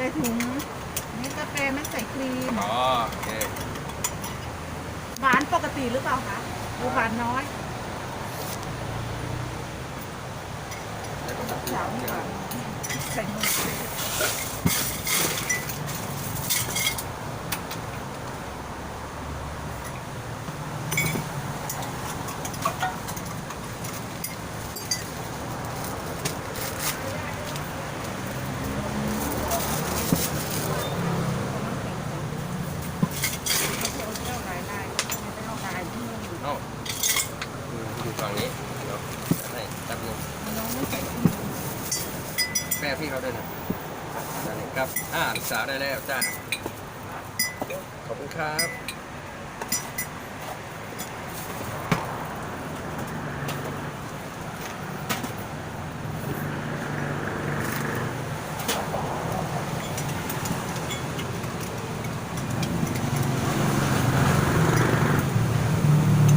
ใส่ถุงนี่กาแฟไม่ใส่ครีม อ๋อโอเคหวานปกติหรือเปล่าคะหรือหวานน้อยแล้วก็สาวนี่หวานใส่นมเอาลายลายไม่ต้องเอาลายที่มัน เอ้าอืมอยู่ฝั่งนี้เดี๋ยวให้แป๊บนึง น้องไม่ใส่ครีม แม่พี่เขาด้วยนะนั่นเอ่าศึกษาได้แล้วจ้าขอบคุณครับ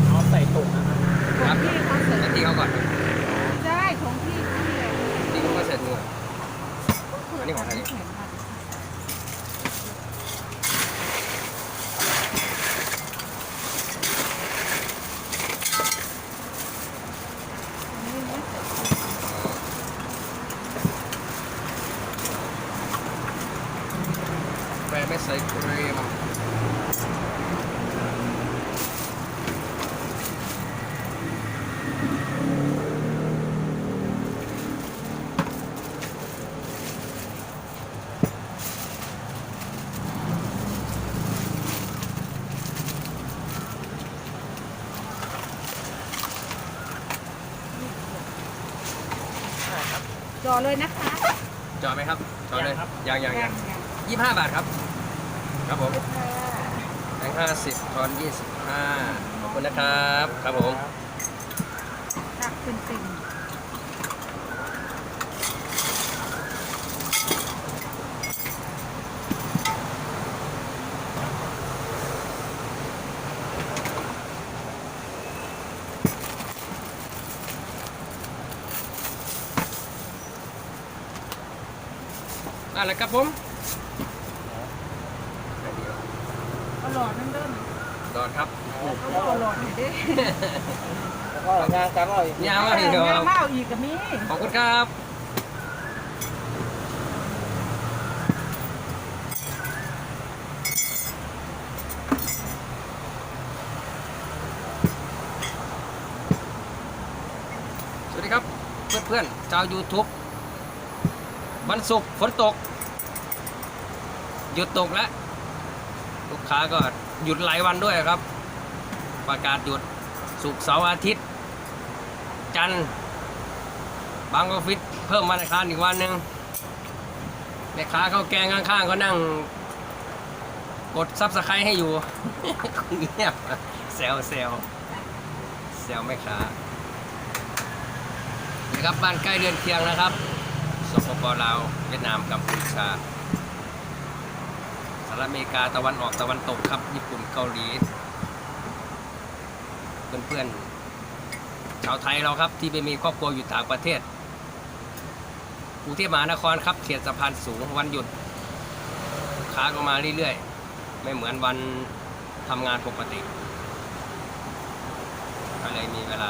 เอาใส่ตุ่มนะครับ ครับ ของพี่เขาเสร็จ ให้ตีเขาก่อน ได้ของพี่พี่เลย ตีเขาก็เสร็จมือ อันนี้ของใคร เห็นค่ะอันนี้ไม่ใส่ครีม แฟไม่ใส่ครีม จ อเลยนะคะจอไหมครับจอเลยยังยังยังยังยี่ห้าบาทครับ ครับผมแบงค์ห้าสิบทอนยี่สิบห้าขอบคุณนะครับ ครับผมตักเป็นติ่ งนั่นแหละครับผมไหนดีวะเอาหลอดนั่นเด้อดอนครับเอาหลอดหน่อยดิแล้วก็งานกลางก็อีกยาวมากทีเดียวครับเล่าอีกกับนี้ขอบคุณครับสวัสดีครับเพื่อนๆชาว YouTube วันศุกร์ฝนตก หยุดตกแล้วลูกค้าก็หยุดหลายวันด้วยครับ ประกาศหยุดศุกร์เสาร์อาทิตย์ จันทร์บางออฟฟิศเพิ่มวันอังคารอีกวันหนึ่งแม่ค้าเขาวแกงข้างๆเขานั่ง กดซับสไครต์ให้อยู่เงียบแซวแซวแซวแม่ค้านี่ครับบ้านใกล้เรือนเคียงนะครับสปปลาวเวียดนามกัมพูชา รัฐอเมริกาตะวันออกตะวันตกครับ ญี่ปุ่นเกาหลี เพื่อนๆชาวไทยเราครับที่ไปมีครอบครัวอยู่ต่างประเทศกรุงเทพมหานครครับเขตสะพานสูงวันหยุดลูกค้าก็มาเรื่อยๆ ไม่เหมือนวันทำงานปกติก็เลยมีเวลา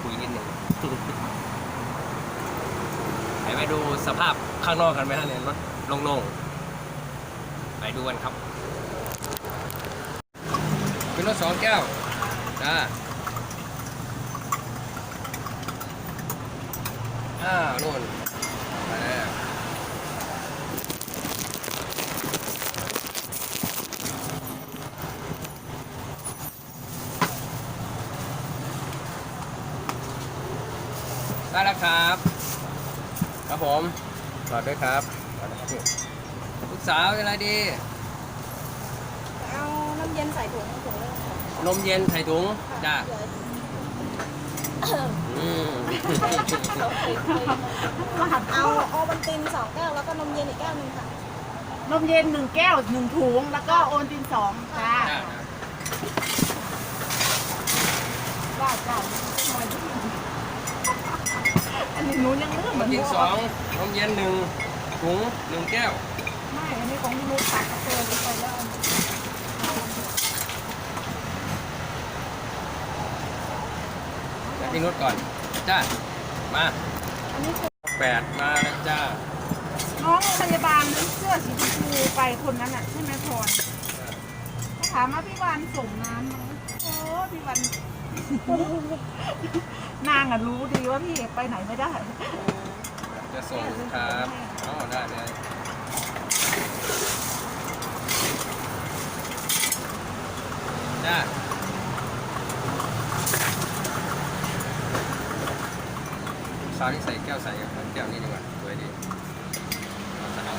คุยนิดหนึ่งไปไปดูสภาพข้างนอกกันไหมฮะเนี่ยรถโล่งๆ ไปดูกันครับเป็นรถสองแก้วจ้าอ้าวนู่นมาแล้วได้แล้วครับ ครับผมจอดด้วยครับ สาวอะไรดี เอาน้ำเย็นใส่ถุงถุงเลยค่ะนมเย็นใส่ถุงจ้าเดี๋ยวอืมเอาโอบันตินสองแก้วแล้วก็นมเย็นอีกแก้วหนึงค่ะ นมเย็นหนึ่งแก้วหนึ่งถุง แล้วก็โอนตินสองจ้าจ้าว่าเจ้าหน่อยอันนี้หนูยังเลือกเหมือนกินหมูสองนมเย็นหนึ่งถุงหนึ่งแก้วจไม่อันนี้ ของพี่นุ๊กตัดกาแฟลงไปแล้วแบบพี่นุชก่อน จ้า มาอันนี้คือแปดมาแล้วจ้า น้องพยาบาลเสื้อสีชมพูไปคนนั้นอะใช่ไหมพรเขาถามว่าพี่วันส่งน้ำไหมโอ้พี่วัน นางอะรู้ดีว่าพี่เอกไปไหนไม่ได้ จะส่งครับอ๋อได้เลย จ้าสาวที่ใส่แก้วใส่แก้วนี้ดีกว่าสวยดีเอาซะเอา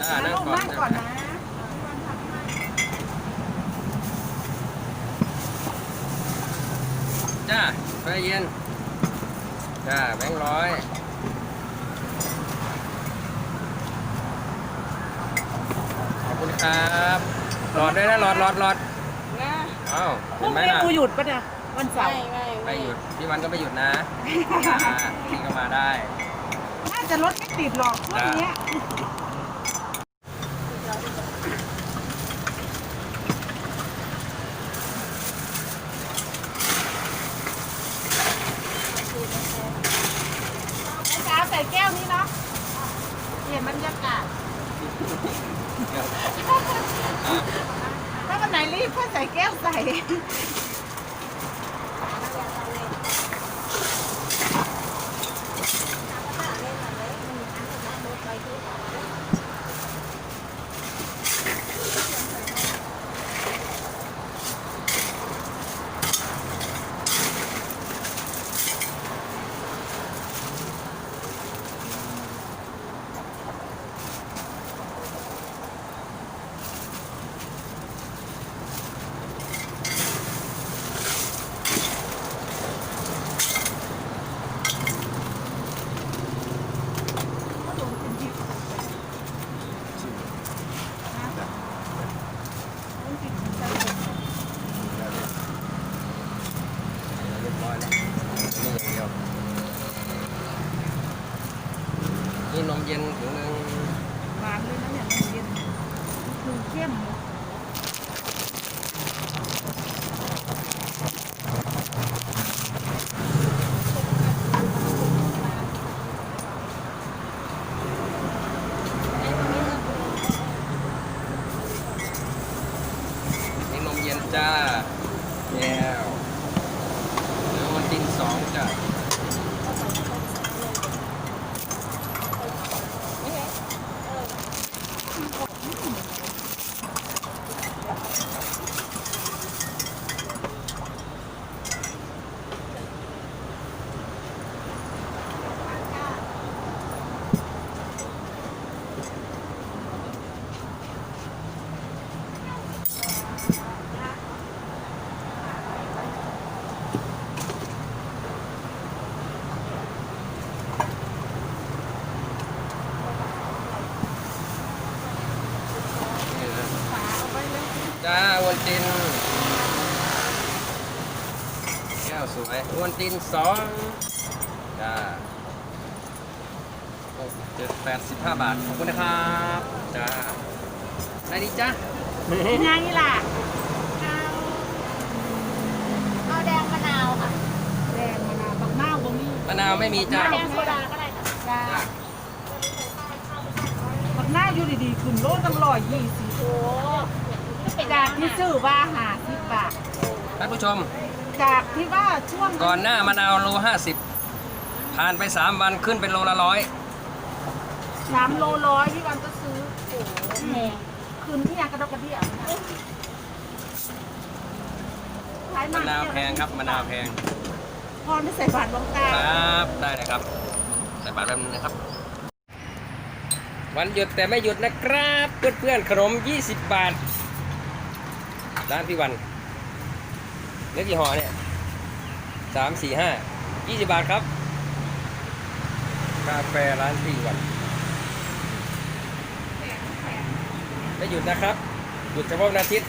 อ่านั่งลงก่อนนั่งก่อนนะพี่วันทำให้จ้าไปเย็น จ้าแบงค์ร้อยขอบคุณครับหลอดด้วยนะหลอดหลอดหลอดนะเอ้าพเห็รุ่นงไหมนี้ล่ะกูหยุดปะเนี่ยวันเสาไม่ร์ไม่ไปหยุดพี่วันก็ไม่หยุดนะอ่าพี่ก็มาได้น่าจะรถไม่ติดหรอกช่วงเนี้ย เช้าใส่แก้วนี้เนาะเปลี่ยนบรรยากาศ ถ้าวันไหนรีบก็ใส่แก้วใส่ เรียบร้อยแล้วนี่อย่างเดียว นี่นมเย็นถึงหนึ่งหวานเลยนะเนี่ยนมเย็นคือเข้มเลยนี่นมเย็นจ้าแก้วแล้ววันตินสองจ้า นี่นะฝาเอาไว้เลยจ้าวันตินแก้วสวยวันตินสองจ้า กเจ็ดแปดสิบห้าบาท ขอบคุณนะครับจ้าได้ดีจ้าเป็นไงล่ะเอาแดงมะนาวค่ะ แดงมะนาวบักนาวตรงนี้มะนาวไม่มีจ้าแดงโซดาก็ได้ค่ะจ้าจ้าบักนาวอยู่ดีๆขึ้นโลตั้งร้อยยี่สิบโอ้ไม่เป็นจากที่ซื้อว่าหาสิบบาทท่านผู้ชม จากที่ว่าช่วงก่อนหน้ามะนาวโลห้าสิบผ่านไปสามวันขึ้นเป็นโลละร้อย สามโลร้อยพี่วันก็ซื้อโหแพงคืนที่ยางกระดกกระเดี่ยขายมะนาวแพงครับมะนาวแพงพรไม่ใส่บาทหลวงตาครับได้เลยครับ ใส่บาทแป๊บนึงนะครับ วันหยุดแต่ไม่หยุดนะครับ เพื่อนๆขนม 20 บาทร้านพี่วันเล็กกี่ห่อเนี่ยสามสี่ห้ายี่สิบบาทครับ กาแฟร้านพี่วัน ไม่หยุดนะครับ หยุดเฉพาะวันอาทิตย์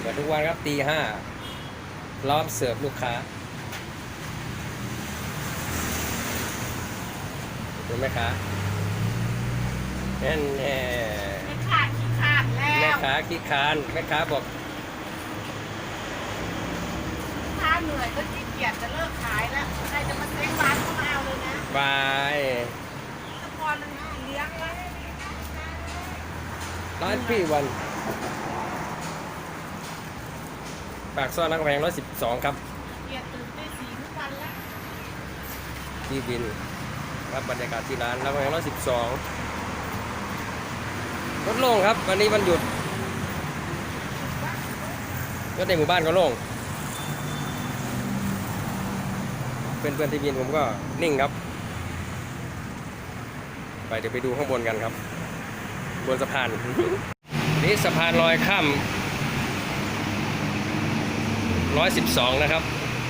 เปิดทุกวันครับตีห้าล้อมเสิร์ฟลูกค้าดูไหมคะแน่นแน่ไม่ขาดขี้ขาดแล้แม่วค้าขี้คานแม่ค้าบอกถ้าเหนื่อยก็ขี้เกียจจะเลิกขายแล้วใครจะมาเซ้งร้านก็มาเอาเลยนะ บาย ตะกอนมันเลี้ยงไว้ให้ดีนะ ร้านพี่วัน ปากซอยนักแพงร้อยสิบสองครับเกียจตื่นตีสี่ทุกวันแล้วที่บินครับบรรยากาศที่ร้านนักแพงร้อยสิบสองรถโล่งครับ วันนี้วันหยุดรถในหมู่บ้านก็โล่งเพื่อนเพื่อนๆที่บินผมก็นิ่งครับ ไปเดี๋ยวไปดูข้างบนกันครับ บนสะพาน นี่สะพานลอยข้ามร้อยสิบสองนะครับ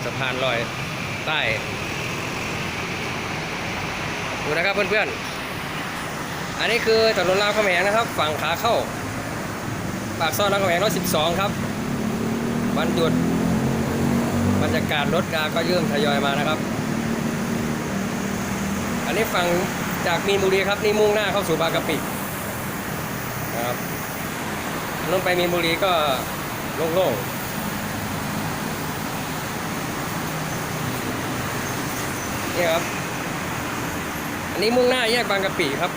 สะพานลอยใต้ดูนะครับเพื่อนๆ อันนี้คือถนนรามคำแหงนะครับ ฝั่งขาเข้า ปากซอยรามคำแหง112 ครับ วันหยุดบรรยากาศรถกาก็เริ่มทยอยมานะครับ อันนี้ฝั่งจากมีนบุรีครับ นี่มุ่งหน้าเข้าสู่บางกะปิ นะครับลงไปมีนบุรีก็โล่งๆนี่ครับ อันนี้มุ่งหน้าแยกบางกะปิครับ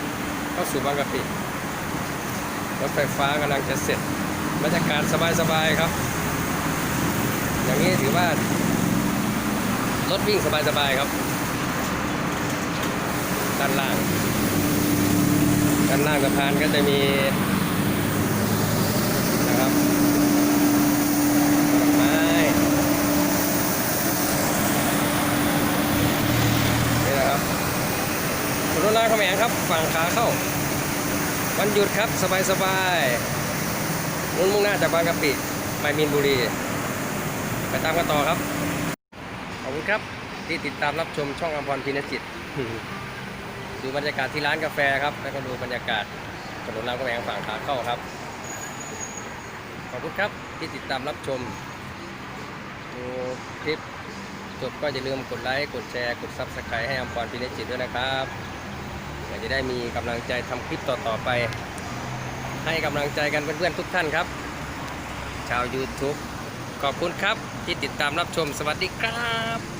เข้าสู่บางกะปิ รถไฟฟ้ากำลังจะเสร็จ บรรยากาศสบายๆครับ อย่างนี้ถือว่า รถวิ่งสบายๆครับ ด้านล่าง ด้านล่างสะพานก็จะมีนะครับไม้นี่นะครับถนนรามคำแหงครับ ฝั่งขาเข้า วันหยุดครับสบายสบายๆนุ่นมุ่งหน้าจากบางกะปิไปมีนบุรี ไปตามกันต่อครับ ขอบคุณครับที่ติดตามรับชมช่องอมพรพินจิต ดูบรรยากาศที่ร้านกาแฟครับ แล้วก็ดูบรรยากาศถนนรามคำแหงฝั่งขาเข้าครับ ขอบคุณครับที่ติดตามรับชม ดูคลิปจบก็อย่าลืมกดไลค์กดแชร์ กดซับสไครต์ให้อมพรพินจิตด้วยนะครับเพื่อจะได้มีกำลังใจทำคลิปต่อๆไป ให้กำลังใจกันเพื่อนๆทุกท่านครับ ชาว YouTube ขอบคุณครับที่ติดตามรับชมสวัสดีครับ